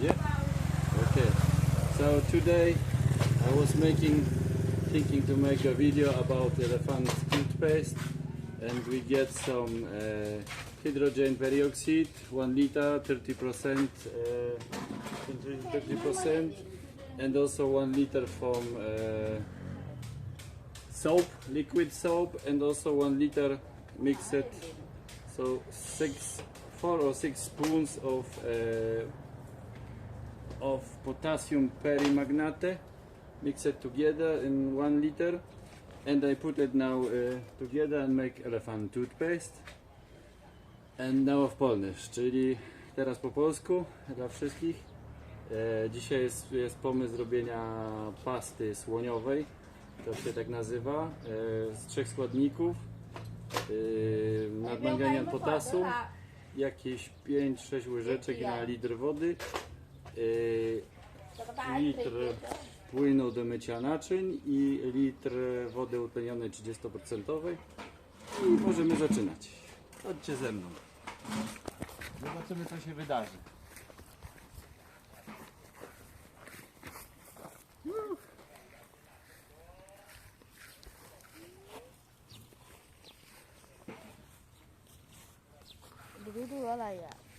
Yeah. Okay. So today I was making, thinking to make a video about elephant toothpaste, and we get some uh, hydrogen peroxide, one liter, 30 percent, uh, 30 percent, and also one liter from uh, soap, liquid soap, and also one liter mixed. So six, four or six spoons of. Uh, of potassium perimagnate mixed together in one liter and I put it now uh, together and make elephant toothpaste. And now w Polnish, czyli teraz po polsku dla wszystkich. E, dzisiaj jest, jest pomysł zrobienia pasty słoniowej to się tak nazywa e, z trzech składników e, potasu jakieś 5-6 łyżeczek na litr wody yy, litr płynu do mycia naczyń i litr wody utlenionej 30% i możemy zaczynać. Chodźcie ze mną. Zobaczymy co się wydarzy. 读多了也。